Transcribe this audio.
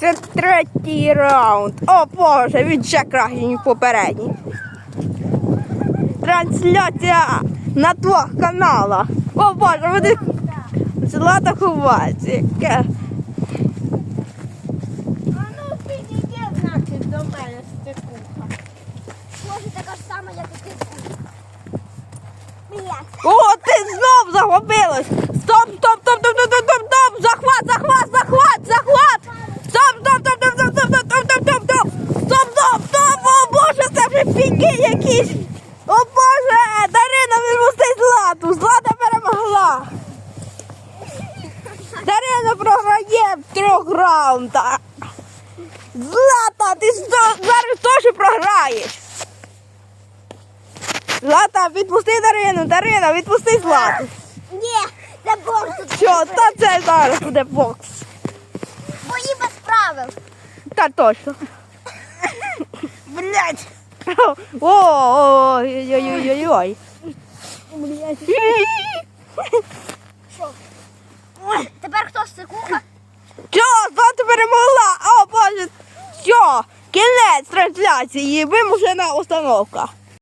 Це третій раунд. О боже, він ще кращий, ніж попередній. Трансляція на двох каналах. О боже, вони злата ховається. Яке. А ну підійди, значить, до мене стекуха. Може така ж сама, як і ти. О, ти знов загубилась! Вже якісь! О боже! Дарина відпусти Злату! Злата перемогла! Дарина програє в трьох раундах! Злата, ти зараз теж програєш! Злата, відпусти Дарину, Дарина, відпусти Злату. Ні, це бокс. Що, та це зараз буде бокс. Бої без правил. Та точно. Блять! О, ой-ой-ой-ой. Ой, тепер хто стекуха? Що, Злата перемогла? О, боже, що? Кінець трансляції, вимушена установка.